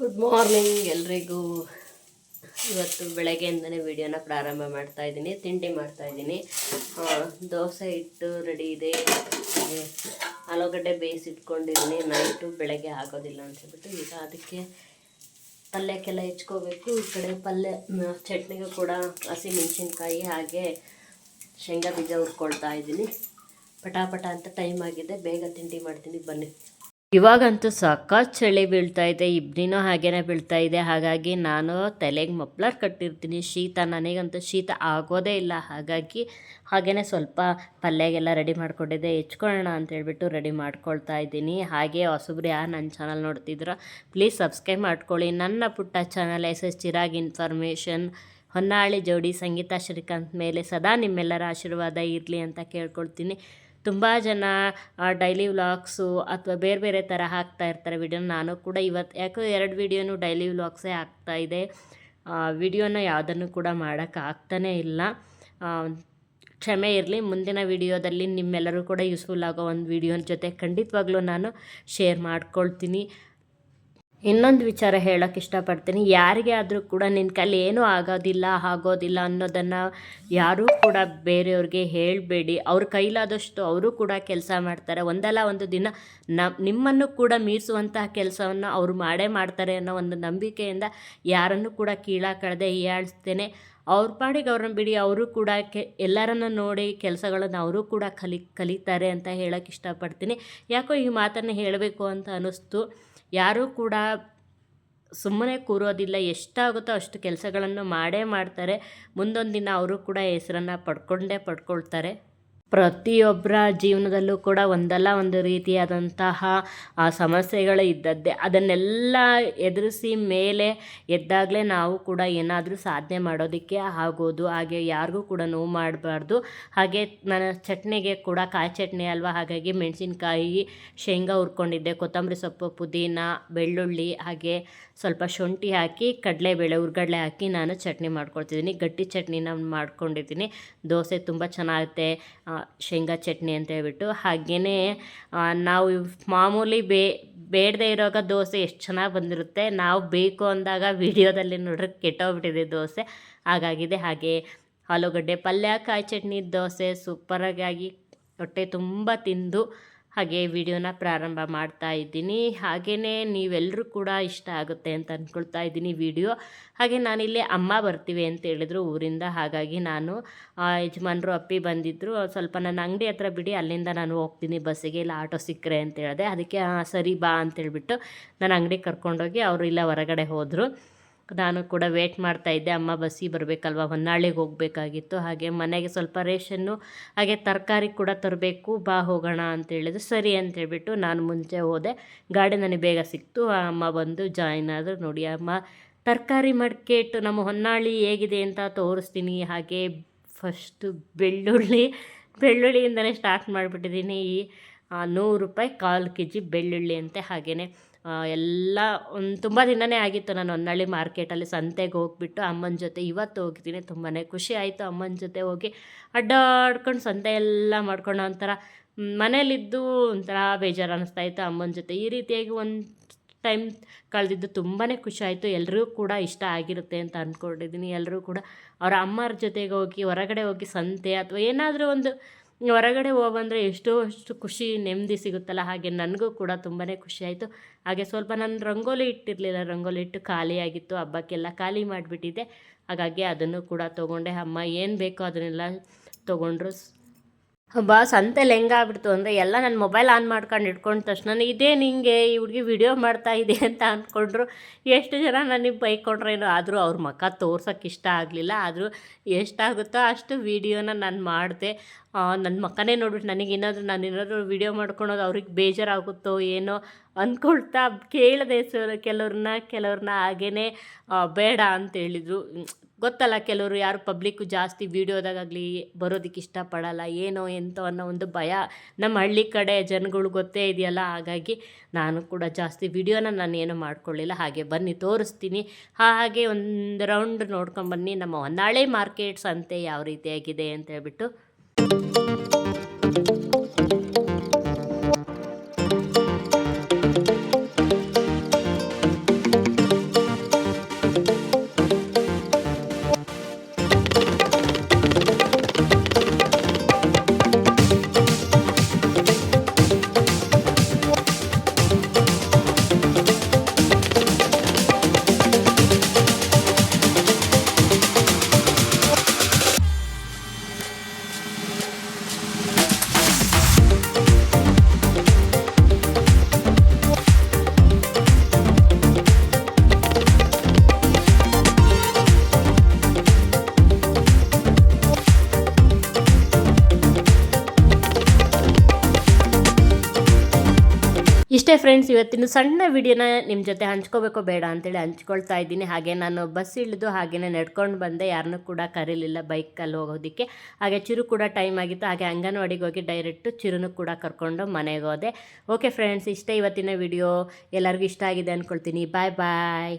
Good morning ಎಲ್ರಿಗೂ. ಇವತ್ತು ಬೆಳಗ್ಗೆಯಿಂದನೇ ವಿಡಿಯೋನ ಪ್ರಾರಂಭ ಮಾಡ್ತಾ ಇದ್ದೀನಿ, ತಿಂಡಿ ಮಾಡ್ತಾ ಇದ್ದೀನಿ. ದೋಸೆ ಹಿಟ್ಟು ರೆಡಿ ಇದೆ. ಆಲೂಗಡ್ಡೆ ಬೇಯಿಸಿಟ್ಕೊಂಡಿದ್ದೀನಿ ನೈಟು ಬೆಳಗ್ಗೆ ಆಗೋದಿಲ್ಲ ಅಂತ ಹೇಳ್ಬಿಟ್ಟು ಈಗ ಅದಕ್ಕೆ ಪಲ್ಯಕ್ಕೆಲ್ಲ ಹೆಚ್ಕೋಬೇಕು. ಈ ಕಡೆ ಪಲ್ಯ ಚಟ್ನಿಗೂ ಕೂಡ ಹಸಿ ಮೆಣಸಿನ್ಕಾಯಿ ಹಾಗೆ ಶೇಂಗಾ ಬೀಜ ಹುರ್ಕೊಳ್ತಾ ಇದ್ದೀನಿ. ಪಟಾಪಟ ಅಂತ ಟೈಮ್ ಆಗಿದೆ. ಬೇಗ ತಿಂಡಿ ಮಾಡ್ತೀನಿ. ಬನ್ನಿ. ಇವಾಗಂತೂ ಸಖತ್ ಚಳಿ ಬೀಳ್ತಾ ಇದೆ ಇಬ್ಬನಿನೂ ಹಾಗೇನೆ ಬೀಳ್ತಾ ಇದೆ ಹಾಗಾಗಿ ನಾನು ತಲೆಗೆ ಮಪ್ಲರ್ ಕಟ್ಟಿರ್ತೀನಿ. ಶೀತ, ನನಗಂತೂ ಶೀತ ಆಗೋದೇ ಇಲ್ಲ. ಹಾಗಾಗಿ ಹಾಗೇ ಸ್ವಲ್ಪ ಪಲ್ಯಗೆಲ್ಲ ರೆಡಿ ಮಾಡ್ಕೊಂಡಿದ್ದೆ. ಹೆಚ್ಕೊಳ್ಳೋಣ ಅಂತ ಹೇಳ್ಬಿಟ್ಟು ರೆಡಿ ಮಾಡ್ಕೊಳ್ತಾ ಇದ್ದೀನಿ. ಹಾಗೆ ಹೊಸಬ್ರು ಯಾರು ನನ್ನ ಚಾನಲ್ ನೋಡ್ತಿದ್ರು, ಪ್ಲೀಸ್ ಸಬ್ಸ್ಕ್ರೈಬ್ ಮಾಡ್ಕೊಳ್ಳಿ. ನನ್ನ ಪುಟ್ಟ channel S S Chirag information. Honnali ಜೋಡಿ ಸಂಗೀತ ಶ್ರೀಕಾಂತ್ ಮೇಲೆ ಸದಾ ನಿಮ್ಮೆಲ್ಲರ ಆಶೀರ್ವಾದ ಇರಲಿ ಅಂತ ಕೇಳ್ಕೊಳ್ತೀನಿ. ತುಂಬ ಜನ ಡೈಲಿ ವ್ಲಾಗ್ಸು ಅಥವಾ ಬೇರೆ ಬೇರೆ ಥರ ಹಾಕ್ತಾ ಇರ್ತಾರೆ ವಿಡಿಯೋ ನಾನು ಕೂಡ ಇವತ್ತು ಯಾಕೋ ಎರಡು ವಿಡಿಯೋನು ಡೈಲಿ ವ್ಲಾಗ್ಸೇ ಇದೆ. ವಿಡಿಯೋನ ಯಾವುದನ್ನು ಕೂಡ ಮಾಡೋಕ್ಕೆ ಆಗ್ತಾನೇ ಇಲ್ಲ. ಕ್ಷಮೆ ಇರಲಿ, ಮುಂದಿನ ವಿಡಿಯೋದಲ್ಲಿ ನಿಮ್ಮೆಲ್ಲರೂ ಕೂಡ ಯೂಸ್ಫುಲ್ ಆಗೋ ಒಂದು ವಿಡಿಯೋನ ಜೊತೆ ಖಂಡಿತವಾಗ್ಲೂ ನಾನು ಶೇರ್ ಮಾಡ್ಕೊಳ್ತೀನಿ. ಇನ್ನೊಂದು ವಿಚಾರ ಹೇಳೋಕ್ಕೆ ಇಷ್ಟಪಡ್ತೀನಿ. ಯಾರಿಗೆ ಆದರೂ ಕೂಡ ನಿನ್ನ ಕೈಲಿ ಏನೂ ಆಗೋದಿಲ್ಲ ಆಗೋದಿಲ್ಲ ಅನ್ನೋದನ್ನು ಯಾರೂ ಕೂಡ ಬೇರೆಯವ್ರಿಗೆ ಹೇಳಬೇಡಿ. ಅವ್ರ ಕೈಲಾದಷ್ಟು ಅವರು ಕೂಡ ಕೆಲಸ ಮಾಡ್ತಾರೆ. ಒಂದಲ್ಲ ಒಂದು ದಿನ ನಿಮ್ಮನ್ನು ಕೂಡ ಮೀರಿಸುವಂತಹ ಕೆಲಸವನ್ನು ಅವರು ಮಾಡೇ ಮಾಡ್ತಾರೆ ಅನ್ನೋ ಒಂದು ನಂಬಿಕೆಯಿಂದ ಯಾರನ್ನು ಕೂಡ ಕೀಳಾಕಳದೆ ಹೀಯಾಳಿಸ್ತೇನೆ. ಅವ್ರ ಪಾಡಿಗೆ ಅವ್ರನ್ನ ಬಿಡಿ, ಅವರು ಕೂಡ ಕೆ, ಎಲ್ಲರನ್ನು ನೋಡಿ ಕೆಲಸಗಳನ್ನು ಅವರು ಕೂಡ ಕಲಿ, ಕಲಿತಾರೆ ಅಂತ ಹೇಳೋಕ್ಕೆ ಇಷ್ಟಪಡ್ತೀನಿ. ಯಾಕೋ ಈ ಮಾತನ್ನು ಹೇಳಬೇಕು ಅಂತ ಅನ್ನಿಸ್ತು ಯಾರೂ ಕೂಡ ಸುಮ್ಮನೆ ಕೂರೋದಿಲ್ಲ, ಎಷ್ಟಾಗುತ್ತೋ ಅಷ್ಟು ಕೆಲಸಗಳನ್ನು ಮಾಡೇ ಮಾಡ್ತಾರೆ. ಮುಂದೊಂದು ದಿನ ಅವರು ಕೂಡ ಹೆಸರನ್ನು ಪಡ್ಕೊಂಡೇ ಪಡ್ಕೊಳ್ತಾರೆ. ಪ್ರತಿಯೊಬ್ಬರ ಜೀವನದಲ್ಲೂ ಕೂಡ ಒಂದಲ್ಲ ಒಂದು ರೀತಿಯಾದಂತಹ ಸಮಸ್ಯೆಗಳು ಇದ್ದದ್ದೇ. ಅದನ್ನೆಲ್ಲ ಎದುರಿಸಿ ಮೇಲೆ ಎದ್ದಾಗಲೇ ನಾವು ಕೂಡ ಏನಾದರೂ ಸಾಧನೆ ಮಾಡೋದಕ್ಕೆ ಆಗೋದು, ಹಾಗೆ ಯಾರಿಗೂ ಕೂಡ ನೋವು ಮಾಡಬಾರ್ದು. ಹಾಗೆ ನನ್ನ ಚಟ್ನಿಗೆ ಕೂಡ ಕಾಯಿ ಚಟ್ನಿ ಅಲ್ವಾ? ಹಾಗಾಗಿ ಮೆಣಸಿನ್ಕಾಯಿ, ಶೇಂಗಾ ಹುರ್ಕೊಂಡಿದ್ದೆ, ಕೊತ್ತಂಬರಿ ಸೊಪ್ಪು, ಪುದೀನ, ಬೆಳ್ಳುಳ್ಳಿ, ಹಾಗೆ ಸ್ವಲ್ಪ ಶುಂಠಿ ಹಾಕಿ, ಕಡಲೆಬೇಳೆ ಹುರ್ಗಡ್ಲೆ ಹಾಕಿ ನಾನು ಚಟ್ನಿ ಮಾಡ್ಕೊಳ್ತಿದ್ದೀನಿ. ಗಟ್ಟಿ ಚಟ್ನಿನ ಮಾಡ್ಕೊಂಡಿದ್ದೀನಿ. ದೋಸೆ ತುಂಬ ಚೆನ್ನಾಗುತ್ತೆ. ಶೇಂಗಾ ಚಟ್ನಿ ಅಂತ ಹೇಳ್ಬಿಟ್ಟು ಹಾಗೆಯೇ ನಾವು ಮಾಮೂಲಿ ಬೇ, ಬೇಡದೇ ಇರೋವಾಗ ದೋಸೆ ಎಷ್ಟು ಚೆನ್ನಾಗಿ ಬಂದಿರುತ್ತೆ. ನಾವು ಬೇಕು ಅಂದಾಗ ವಿಡಿಯೋದಲ್ಲಿ ನೋಡ್ರೆ ಕೆಟ್ಟೋಗ್ಬಿಟ್ಟಿದೆ ದೋಸೆ. ಹಾಗಾಗಿದೆ ಹಾಗೆ ಆಲೂಗಡ್ಡೆ, ಪಲ್ಯ, ಕಾಯಿ ಚಟ್ನಿ, ದೋಸೆ, ಸೂಪರಾಗಿ ಹೊಟ್ಟೆ ತುಂಬ ತಿಂದು ಹಾಗೆ ವಿಡಿಯೋನ ಪ್ರಾರಂಭ ಮಾಡ್ತಾ ಇದ್ದೀನಿ. ಹಾಗೆಯೇ ನೀವೆಲ್ಲರೂ ಕೂಡ ಇಷ್ಟ ಆಗುತ್ತೆ ಅಂತ ಅಂದ್ಕೊಳ್ತಾ ಇದ್ದೀನಿ ವಿಡಿಯೋ. ಹಾಗೆ ನಾನಿಲ್ಲಿ ಅಮ್ಮ ಬರ್ತೀವಿ ಅಂತ ಹೇಳಿದ್ರು ಊರಿಂದ. ಹಾಗಾಗಿ ನಾನು ಯಜಮಾನರು ಅಪ್ಪಿ ಬಂದಿದ್ದರು ಸ್ವಲ್ಪ ನನ್ನ ಅಂಗಡಿ ಹತ್ರ ಬಿಡಿ, ಅಲ್ಲಿಂದ ನಾನು ಹೋಗ್ತೀನಿ ಬಸ್ಸಿಗೆ. ಇಲ್ಲ ಆಟೋ ಸಿಕ್ಕರೆ ಅಂತ ಹೇಳಿದೆ. ಅದಕ್ಕೆ ಸರಿ ಬಾ ಅಂತೇಳ್ಬಿಟ್ಟು ನಾನು ಅಂಗಡಿ ಕರ್ಕೊಂಡೋಗಿ ಅವರು ಇಲ್ಲ ಹೊರಗಡೆ ಹೋದರು. ನಾನು ಕೂಡ ವೇಟ್ ಮಾಡ್ತಾ ಇದ್ದೆ. ಅಮ್ಮ ಬಸ್ಸಿಗೆ ಬರಬೇಕಲ್ವ? ಹೊನ್ನಾಳಿಗೆ ಹೋಗಬೇಕಾಗಿತ್ತು. ಹಾಗೆ ಮನೆಗೆ ಸ್ವಲ್ಪ ರೇಷನ್ನು ಹಾಗೆ ತರಕಾರಿ ಕೂಡ ತರಬೇಕು. ಬಾ ಹೋಗೋಣ ಅಂತ ಹೇಳಿದ್ರು. ಸರಿ ಅಂತ ಹೇಳಿಬಿಟ್ಟು ನಾನು ಮುಂಚೆ ಹೋದೆ. ಗಾಡಿ ನನಗೆ ಬೇಗ ಸಿಕ್ತು. ಆ ಅಮ್ಮ ಬಂದು ಜಾಯಿನ್ ಆದರು. ನೋಡಿ ಅಮ್ಮ, ತರಕಾರಿ ಮಾರ್ಕೆಟ್ ನಮ್ಮ ಹೊನ್ನಾಳಿ ಹೇಗಿದೆ ಅಂತ ತೋರಿಸ್ತೀನಿ. ಹಾಗೆ ಫಸ್ಟು ಬೆಳ್ಳುಳ್ಳಿ, ಬೆಳ್ಳುಳ್ಳಿಯಿಂದಲೇ ಸ್ಟಾರ್ಟ್ ಮಾಡಿಬಿಟ್ಟಿದ್ದೀನಿ. ನೂರು ರೂಪಾಯಿ ಕಾಲು ಕೆ ಜಿ ಬೆಳ್ಳುಳ್ಳಿ ಅಂತೆ. ಹಾಗೆಯೇ ಎಲ್ಲ ಒಂದು ತುಂಬ ದಿನನೇ ಆಗಿತ್ತು ನಾನು ಹೊನ್ನಾಳಿ ಮಾರ್ಕೆಟಲ್ಲಿ ಸಂತೆಗೆ ಹೋಗ್ಬಿಟ್ಟು ಅಮ್ಮನ ಜೊತೆ. ಇವತ್ತು ಹೋಗಿದ್ದೀನಿ ತುಂಬಾ ಖುಷಿ ಆಯಿತು ಅಮ್ಮನ ಜೊತೆ ಹೋಗಿ. ಅಡ್ಡಾಡ್ಕೊಂಡು ಸಂತೆ ಎಲ್ಲ ಮಾಡ್ಕೊಂಡು ಒಂಥರ ಮನೇಲಿದ್ದು ಒಂಥರ ಬೇಜಾರು ಅನ್ನಿಸ್ತಾ ಇತ್ತು ಅಮ್ಮನ ಜೊತೆ. ಈ ರೀತಿಯಾಗಿ ಒಂದು ಟೈಮ್ ಕಳೆದಿದ್ದು ತುಂಬಾ ಖುಷಿ ಆಯಿತು. ಎಲ್ರಿಗೂ ಕೂಡ ಇಷ್ಟ ಆಗಿರುತ್ತೆ ಅಂತ ಅಂದ್ಕೊಂಡಿದ್ದೀನಿ ಎಲ್ಲರೂ ಕೂಡ ಅವರ ಅಮ್ಮರ ಜೊತೆಗೆ ಹೋಗಿ, ಹೊರಗಡೆ ಹೋಗಿ ಸಂತೆ ಅಥವಾ ಏನಾದರೂ ಒಂದು ಹೊರಗಡೆ ಹೋಗಂದರೆ ಎಷ್ಟೋ ಅಷ್ಟು ಖುಷಿ, ನೆಮ್ಮದಿ ಸಿಗುತ್ತಲ್ಲ, ಹಾಗೆ ನನಗೂ ಕೂಡ ತುಂಬಾ ಖುಷಿ ಆಯಿತು. ಹಾಗೆ ಸ್ವಲ್ಪ ನಾನು ರಂಗೋಲಿ ಇಟ್ಟಿರಲಿಲ್ಲ, ರಂಗೋಲಿ ಇಟ್ಟು ಖಾಲಿಯಾಗಿತ್ತು, ಹಬ್ಬಕ್ಕೆಲ್ಲ ಖಾಲಿ ಮಾಡಿಬಿಟ್ಟಿದ್ದೆ. ಹಾಗಾಗಿ ಅದನ್ನು ಕೂಡ ತೊಗೊಂಡೆ. ಅಮ್ಮ ಏನು ಬೇಕೋ ಅದನ್ನೆಲ್ಲ ತೊಗೊಂಡ್ರು. ಹಬ್ಬ ಲೆಂಗ ಆಗ್ಬಿಡ್ತು ಅಂದರೆ ಎಲ್ಲ ನನ್ನ ಮೊಬೈಲ್ ಆನ್ ಮಾಡ್ಕೊಂಡು ಇಟ್ಕೊಂಡ ತಕ್ಷಣ ಇದೇ ನಿಂಗೆ, ಈ ಹುಡುಗಿ ವಿಡಿಯೋ ಮಾಡ್ತಾ ಇದೆ ಅಂತ ಅಂದ್ಕೊಂಡ್ರು ಎಷ್ಟು ಜನ ನನಗೆ ಬೈಕೊಂಡ್ರೇನೋ ಆದರೂ ಅವ್ರ ಮುಖ ತೋರ್ಸೋಕ್ಕೆ ಇಷ್ಟ ಆಗಲಿಲ್ಲ. ಆದರೂ ಎಷ್ಟಾಗುತ್ತೋ ಅಷ್ಟು ವೀಡಿಯೋನ ನಾನು ಮಾಡಿದೆ. ನನ್ನ ಮಕ್ಕನೇ ನೋಡ್ಬಿಟ್ಟು ನನಗೆ ಏನಾದರೂ ನಾನು ಏನಾದರೂ ವೀಡಿಯೋ ಮಾಡ್ಕೊಳೋದು ಅವ್ರಿಗೆ ಬೇಜಾರಾಗುತ್ತೋ ಏನೋ ಅಂದ್ಕೊಳ್ತಾ ಕೇಳಿದೆ ಸರ್ ಕೆಲವ್ರನ್ನ ಕೆಲವ್ರನ್ನ ಹಾಗೇ ಬೇಡ ಅಂತ ಹೇಳಿದರು. ಗೊತ್ತಲ್ಲ, ಕೆಲವರು ಯಾರು ಪಬ್ಲಿಕ್ಕು ಜಾಸ್ತಿ ವೀಡಿಯೋದಾಗಲಿ ಬರೋದಕ್ಕೆ ಇಷ್ಟಪಡಲ್ಲ, ಏನೋ ಎಂತೋ ಅನ್ನೋ ಒಂದು ಭಯ ನಮ್ಮ ಹಳ್ಳಿ ಕಡೆ ಜನಗಳು ಗೊತ್ತೇ ಇದೆಯಲ್ಲ, ಹಾಗಾಗಿ ನಾನು ಕೂಡ ಜಾಸ್ತಿ ವೀಡಿಯೋನ ನಾನು ಏನು ಮಾಡ್ಕೊಳ್ಳಿಲ್ಲ, ಹಾಗೆ ಬನ್ನಿ ತೋರಿಸ್ತೀನಿ. ಹಾಗೆ ಒಂದು ರೌಂಡ್ ನೋಡ್ಕೊಂಬನ್ನಿ ನಮ್ಮ ಹೊನ್ನಾಳಿ ಮಾರ್ಕೆಟ್ಸ್ ಅಂತೆ ಯಾವ ರೀತಿಯಾಗಿದೆ ಅಂತ ಹೇಳ್ಬಿಟ್ಟು. ಫ್ರೆಂಡ್ಸ್ ಇವತ್ತಿನ ಸಣ್ಣ ವಿಡಿಯೋನ ನಿಮ್ಮ ಜೊತೆ ಹಂಚ್ಕೋಬೇಕು ಬೇಡ ಅಂತೇಳಿ ಹಂಚ್ಕೊಳ್ತಾ ಇದ್ದೀನಿ. ಹಾಗೆ ನಾನು ಬಸ್ ಇಳಿದು ಹಾಗೆಯೇ ನಡ್ಕೊಂಡು ಬಂದೆ. ಯಾರನ್ನೂ ಕೂಡ ಕರೀಲಿಲ್ಲ ಬೈಕಲ್ಲಿ ಹೋಗೋದಕ್ಕೆ. ಹಾಗೆ ಚಿರು ಕೂಡ ಟೈಮ್ ಆಗಿತ್ತು. ಹಾಗೆ ಅಂಗನವಾಡಿಗೆ ಹೋಗಿ ಡೈರೆಕ್ಟು ಚಿರುನು ಕೂಡ ಕರ್ಕೊಂಡು ಮನೆಗೆ ಹೋದೆ. ಓಕೆ ಫ್ರೆಂಡ್ಸ್ ಇಷ್ಟೇ ಇವತ್ತಿನ ವಿಡಿಯೋ ಎಲ್ಲರಿಗೂ ಇಷ್ಟ ಆಗಿದೆ ಅಂದ್ಕೊಳ್ತೀನಿ ಬಾಯ್ ಬಾಯ್